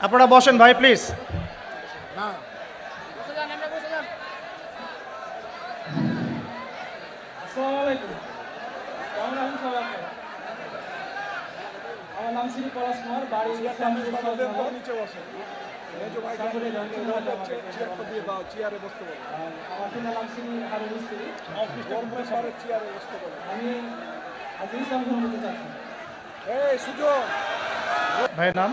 আপনারা বসেন ভাই প্লিজ? আমার নাম শ্রী পলাশ কুমার বাড়ি পিতার নাম?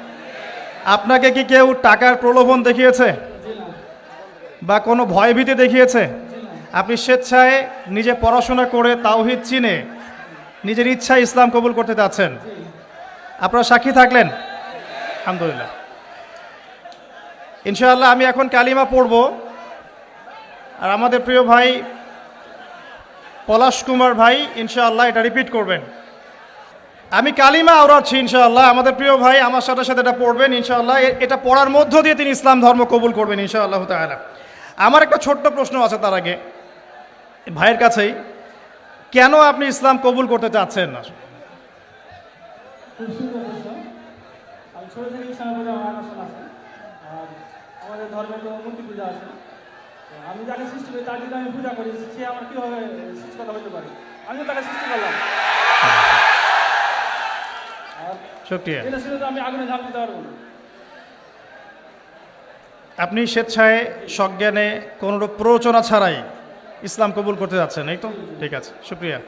আপনাকে কি কেউ টাকার প্রলোভন দেখিয়েছে? বা কোনো ভয়ভীতি দেখিয়েছে? আপনি স্বেচ্ছায় নিজে পড়াশোনা করে তাওহিদ চিনে নিজের ইচ্ছায় ইসলাম কবুল করতে চাচ্ছেন। আপনারা সাক্ষী থাকলেন? আলহামদুলিল্লাহ। ইনশাআল্লাহ আমি এখন কালিমা পড়ব। আর আমাদের প্রিয় ভাই পলাশ কুমার ভাই ইনশাআল্লাহ এটা রিপিট করবেন। আমি কালিমা আওড়াচ্ছি ইনশাআল্লাহ। আমাদের প্রিয় ভাই আমার সাথে সাথে এটা পড়বেন ইনশাআল্লাহ। এটা পড়ার মধ্য দিয়ে তিনি ইসলাম ধর্ম কবুল করবেন ইনশাআল্লাহ তাআলা। আমার একটা ছোট্ট প্রশ্ন আছে তার আগে। ভাইয়ের কাছেই, কেন আপনি ইসলাম কবুল করতে চাচ্ছেন না? আমি আমি সৃষ্টি করি, তার যদি আমি পূজা করি, সে আমার পারে? আমিও তাকে সৃষ্টি করলাম। শুক্রিয়া আমি আগুনে দিতে পারব আপনি স্বেচ্ছায় সজ্ঞানে কোনোরূপ প্ররোচনা ছাড়াই ইসলাম কবুল করতে যাচ্ছেন এই তো? ঠিক আছে শুক্রিয়া।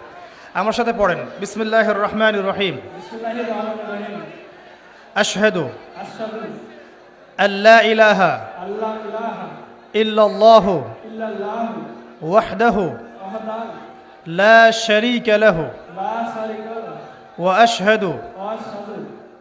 আমার সাথে পড়েন। বিসমিল্লাহ রহমান রহিম। আশহাদু আল্লাহ ইলাহা ইল্লাল্লাহ ওয়াহদাহু ওয়াহদাহু লা শারীকা লাহু লা শারীকা লাহু ওয়া আশহাদু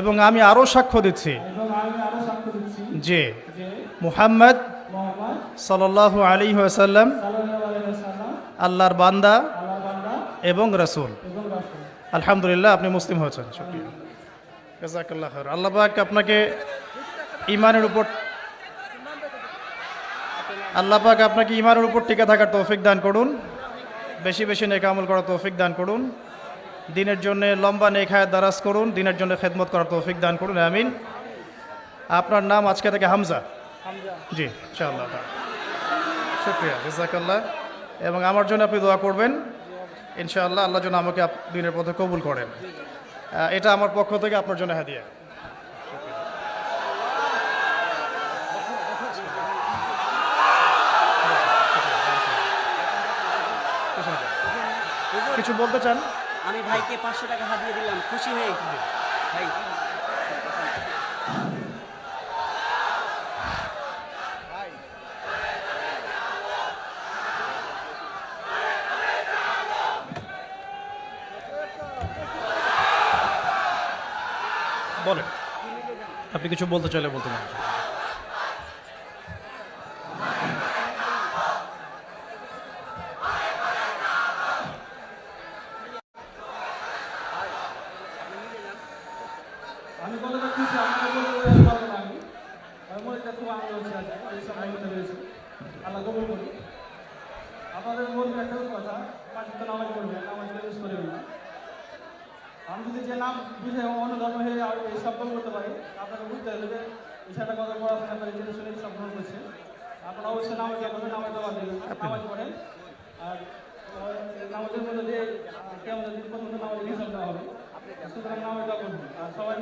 এবং আমি আরও সাক্ষ্য দিচ্ছি। এবং আরও সাক্ষ্য দিচ্ছি। যে মুহাম্মদ সাল্লাল্লাহু আলী ওয়াসাল্লাম আল্লাহর বান্দা এবং রাসূল। আলহামদুলিল্লাহ আপনি মুসলিম হয়েছেন জাজাকাল্লাহ খায়র আল্লাহ পাক আপনাকে ইমানের উপর আল্লাহ পাক আপনাকে ইমানের উপর টিকে থাকার তৌফিক দান করুন। বেশি বেশি নেক আমল করার তৌফিক দান করুন। দিনের জন্য লম্বা হায়াত দারাজ করুন দিনের জন্য খেদমত করার তৌফিক দান করুন আমিন। আপনার নাম আজকে থেকে হামজা? জি ইনশাআল্লাহ শুক্রিয়া জাজাকাল্লাহ। এবং আমার জন্য আপনি দোয়া করবেন ইনশাআল্লাহ আল্লাহ যেন আমাকে দিনের পথে কবুল করেন। এটা আমার পক্ষ থেকে আপনার জন্য হাদিয়া। কিছু বলতে চান? আমি ভাইকে পাঁচশো টাকা হাতিয়ে দিলাম, খুশি হয়ে। ভাই, বলেন। আপনি কিছু বলতে চাইলে বলতে পারেন আমি বলতে চাচ্ছি আমাকে বলতে পারব না আমি মনটা খুব আনন্দ হচ্ছে আজকে এই সময় হতে পেরেছি আল্লাহ কবুল করি আপনাদের বলবেন একটা কথা পাঁচ তো নামাজ পড়বেন নামাজ মিস করবেন না আমি যদি যে অন্য ধর্ম হয়ে এই শব্দ করতে পারি। আপনাকে বুঝতে হবে যে বিষয়টা কথা পড়াশোনা করে জেনে শুনে সব করছে। আপনারা অবশ্যই নামাজ করবেন নামাজ নামাজ পড়েন। আর নামাজের মধ্যে যে কেমন দিন প্রথম নামাজের হিসাব দেওয়া হবে। সুতরাং নামাজ করবেন আর সবাই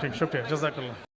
ঠিক, শুক্রিয়া। জাজাকাল্লাহ।